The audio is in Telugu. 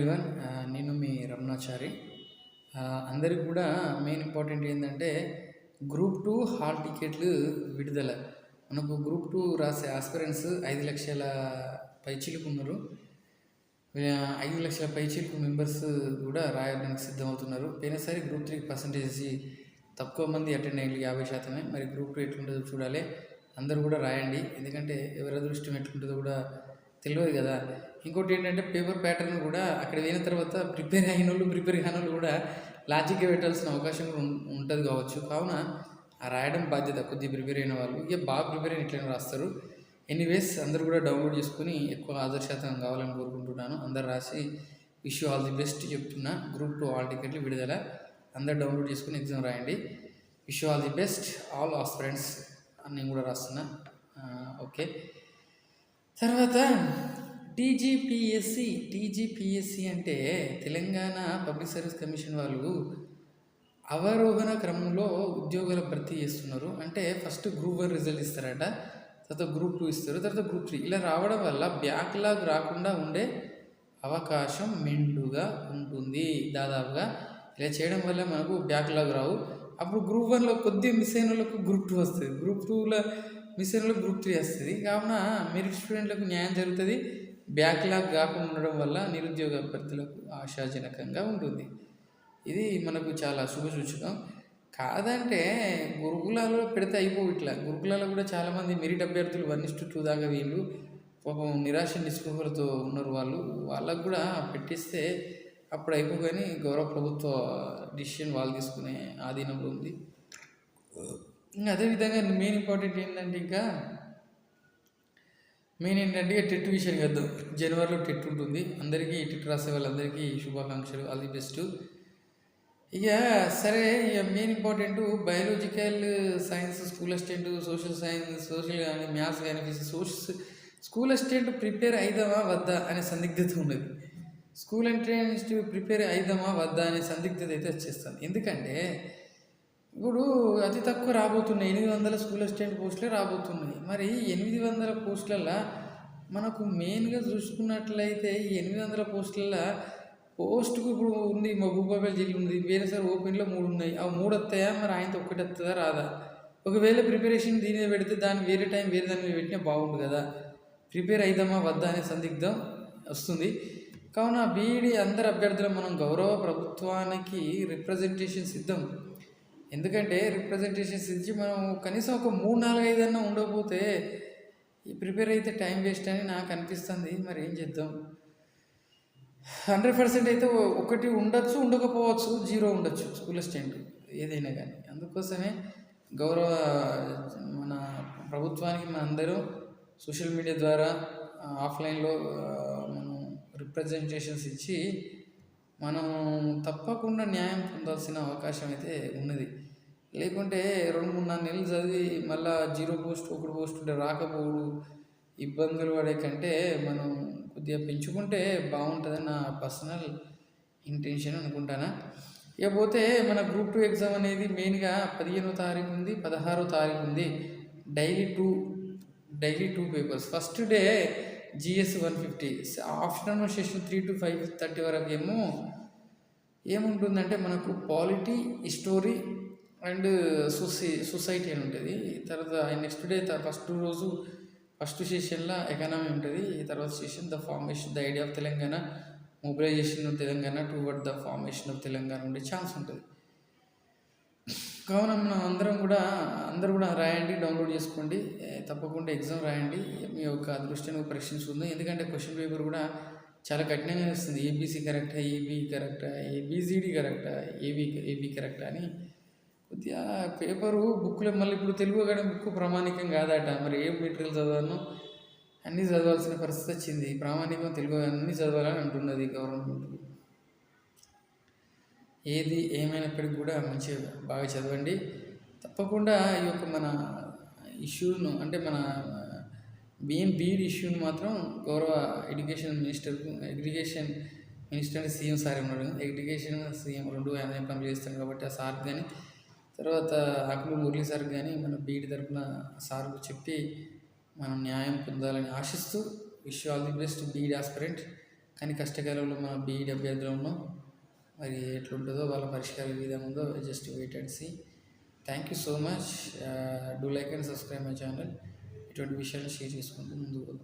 ఎవ్రీవన్ నేను మీ రమణాచారి. అందరికి కూడా మెయిన్ ఇంపార్టెంట్ ఏంటంటే గ్రూప్ టూ హాల్ టికెట్లు విడుదల. మనకు గ్రూప్ టూ రాసే ఆస్పిరెంట్స్ ఐదు లక్షల పైచీలకు ఉన్నారు. ఐదు లక్షల పైచీలకు మెంబర్స్ కూడా రాయడానికి సిద్ధమవుతున్నారు. పోయినసారి గ్రూప్ త్రీ పర్సంటేజ్ తక్కువ మంది అటెండ్ అయ్యి యాభై శాతమే. మరి గ్రూప్ టూ ఎట్లుంటుందో చూడాలి. అందరూ కూడా రాయండి. ఎందుకంటే ఎవరి అదృష్టం ఎట్లుంటుందో కూడా తెలియదు కదా. ఇంకోటి ఏంటంటే పేపర్ ప్యాటర్న్ కూడా అక్కడ పోయిన తర్వాత ప్రిపేర్ అయిన వాళ్ళు ప్రిపేర్ కాని వాళ్ళు కూడా లాజిక్గా పెట్టాల్సిన అవకాశం కూడా ఉంటుంది కావచ్చు. కావున ఆ రాయడం బాధ్యత కొద్దిగా ప్రిపేర్ అయిన వాళ్ళు. ఇక బాగా ప్రిపేర్ అయిన ఇట్లనే రాస్తారు. ఎనీవేస్ అందరూ కూడా డౌన్లోడ్ చేసుకుని ఎక్కువ ఆదర్శాతం కావాలని కోరుకుంటున్నాను. అందరు రాసి విష్ ఆల్ ది బెస్ట్ చెప్తున్నా గ్రూప్ టూ ఆల్ టికెట్లు విడుదల. అందరు డౌన్లోడ్ చేసుకుని ఎగ్జామ్ రాయండి. Wish all the best. All of friends నేను కూడా రాస్తున్నా. ఓకే. తర్వాత టీజీపీఎస్సి టీజీపీఎస్సి అంటే తెలంగాణ పబ్లిక్ సర్వీస్ కమిషన్ వాళ్ళు అవరోహణ క్రమంలో ఉద్యోగాల భర్తీ చేస్తున్నారు. అంటే ఫస్ట్ గ్రూప్ వన్ రిజల్ట్ ఇస్తారట తర్వాత గ్రూప్ టూ ఇస్తారు తర్వాత గ్రూప్ త్రీ. ఇలా రావడం వల్ల బ్యాక్లాగ్ రాకుండా ఉండే అవకాశం మెండుగా ఉంటుంది దాదాపుగా. ఇలా చేయడం వల్ల మనకు బ్యాక్లాగ్ రావు. అప్పుడు గ్రూప్ వన్లో కొద్దిగా మిస్ అయిన వాళ్ళకు గ్రూప్ టూ వస్తుంది. గ్రూప్ టూలో మిషన్లు గ్రూప్ త్రీ వస్తుంది. కావున మెరిట్ స్టూడెంట్లకు న్యాయం జరుగుతుంది. బ్యాక్లాగ్ కాకుండా ఉండడం వల్ల నిరుద్యోగ అభ్యర్థులకు ఆశాజనకంగా ఉంటుంది. ఇది మనకు చాలా శుభసూచకం కాదంటే గురుకులాలో పెడితే అయిపో ఇట్లా. గురుకులాలో కూడా చాలామంది మెరిట్ అభ్యర్థులు వన్ ఇస్టు టూ దాకా వీళ్ళు. పాపం నిరాశ నిస్పృహలతో ఉన్నారు వాళ్ళు. వాళ్ళకు కూడా పెట్టిస్తే అప్పుడు అయిపోగానే గౌరవ ప్రభుత్వ డిసిషన్ వాళ్ళు తీసుకునే ఆధీనంలో ఉంది. ఇంకా అదేవిధంగా మెయిన్ ఇంపార్టెంట్ ఏంటంటే ఇంకా మెయిన్ ఏంటంటే ఇక టెట్ విషయం కదా జనవరిలో టెట్ ఉంటుంది. అందరికీ టెట్ రాసే వాళ్ళందరికీ శుభాకాంక్షలు. All the best. ఇక సరే ఇక main important biological science school assistant social science social కానీ మ్యాథ్స్ కానీ physics social school assistant prepare అయిదామా వద్దా అనే సందిగ్ధత ఉన్నది. స్కూల్ ఎంట్రన్స్ ప్రిపేర్ అయిదామా వద్దా అనే సందిగ్ధత అయితే వచ్చేస్తుంది. ఎందుకంటే ఇప్పుడు అతి తక్కువ రాబోతున్నాయి ఎనిమిది వందల స్కూల్ అసిస్టెంట్ పోస్టులే రాబోతున్నాయి. మరి ఎనిమిది వందల పోస్టులలో మనకు మెయిన్గా చూసుకున్నట్లయితే ఈ ఎనిమిది వందల పోస్టులలో పోస్ట్కు ఇప్పుడు ఉంది మా భూపాపల్లి జిల్లా ఉంది వేరే సార్ ఓపెన్లో మూడు ఉన్నాయి. ఆ మూడు వస్తాయా? మరి ఆయనతో ఒకటి వస్తుందా రాదా. ఒకవేళ ప్రిపరేషన్ దీని మీద పెడితే దాన్ని వేరే టైం వేరే దాని మీద పెట్టినా బాగుండు కదా. ప్రిపేర్ అయిదామా? వద్దా? అనే సందిగ్ధం వస్తుంది. కావున బీఈడి అందరు అభ్యర్థులు మనం గౌరవ ప్రభుత్వానికి రిప్రజెంటేషన్ సిద్ధం. ఎందుకంటే రిప్రజెంటేషన్స్ ఇచ్చి మనం కనీసం ఒక మూడు నాలుగు ఐదు ఉండకపోతే ఈ ప్రిపేర్ అయితే టైం వేస్ట్ అని నాకు అనిపిస్తుంది. మరి ఏం చేద్దాం? హండ్రెడ్ పర్సెంట్ అయితే ఒకటి ఉండొచ్చు ఉండకపోవచ్చు జీరో ఉండొచ్చు స్కూల్ అసిస్టెంట్ ఏదైనా కానీ. అందుకోసమే గౌరవ మన ప్రభుత్వానికి మన అందరూ సోషల్ మీడియా ద్వారా ఆఫ్లైన్లో మనం రిప్రజెంటేషన్స్ ఇచ్చి మనం తప్పకుండా న్యాయం పొందాల్సిన అవకాశం అయితే ఉన్నది. లేకుంటే రెండు మూడు నాలుగు నెలలు చదివి మళ్ళా జీరో పోస్ట్ ఒకటి పోస్ట్ ఉంటే రాకపోవడు. ఇబ్బందులు పడే కంటే మనం కొద్దిగా పెంచుకుంటే బాగుంటుందని నా పర్సనల్ ఇంటెన్షన్ అనుకుంటానా? ఇకపోతే మన గ్రూప్ టూ ఎగ్జామ్ అనేది మెయిన్గా పదిహేనో తారీఖు ఉంది పదహారో తారీఖు ఉంది. Daily two daily two papers. First day GS one fifty. Afternoon session three to five thirty వరకు ఏమో ఏముంటుందంటే మనకు పాలిటీ హిస్టోరీ అండ్ సొసై సొసైటీ అని ఉంటుంది. తర్వాత నెక్స్ట్ డే ఫస్ట్ రోజు ఫస్ట్ సెషన్లో ఎకనామీ ఉంటుంది. తర్వాత session the formation the idea of Telangana mobilization of Telangana toward the formation of Telangana ఉండే ఛాన్స్ ఉంటుంది. కావున మనం అందరం కూడా అందరూ కూడా రాయండి డౌన్లోడ్ చేసుకోండి. తప్పకుండా ఎగ్జామ్ రాయండి. మీ యొక్క అదృష్టాన్ని పరీక్షించుకుందాం. ఎందుకంటే క్వశ్చన్ పేపర్ కూడా చాలా కఠినంగా వస్తుంది. ఏబీసీ కరెక్టా ఏబీ కరెక్టా ఏబీసీడీ కరెక్టా ఏబీ ఏబీ కరెక్టా అని. కొద్దిగా పేపరు బుక్లో మళ్ళీ ఇప్పుడు తెలుగు కానీ బుక్ ప్రామాణికం కాదట. మరి ఏ మెటీరియల్ చదవాలో అన్నీ చదవాల్సిన పరిస్థితి వచ్చింది. ప్రామాణికం తెలుగు అన్నీ చదవాలని అంటున్నది గవర్నమెంట్. ఏది ఏమైనప్పటికీ కూడా మంచిగా బాగా చదవండి. తప్పకుండా ఈ యొక్క మన ఇష్యూను అంటే మన మెయిన్ బీడ్ ఇష్యూని మాత్రం గౌరవ ఎడ్యుకేషన్ మినిస్టర్కు ఎడ్యుకేషన్ మినిస్టర్ అంటే సీఎం సార్ ఉన్నాడు ఎడ్యుకేషన్ సీఎం రెండు ఆయన పనిచేస్తాడు చేస్తాడు కాబట్టి ఆ సార్ కానీ తర్వాత ఆకులు మురళి సార్ కానీ మన బీడ్ తరఫున సార్కు చెప్పి మనం న్యాయం పొందాలని ఆశిస్తూ wish all the best BEd aspirant. కానీ కష్టకాలంలో మన బీఈడి అభ్యర్థులు ఉన్నాం. మరి ఎట్లుంటుందో వాళ్ళ పరిష్కారం ఏ విధంగా ఉందో just wait and see thank you so much do like and subscribe my channel ఇటువంటి విషయాలు షేర్ చేసుకుంటూ ముందుకు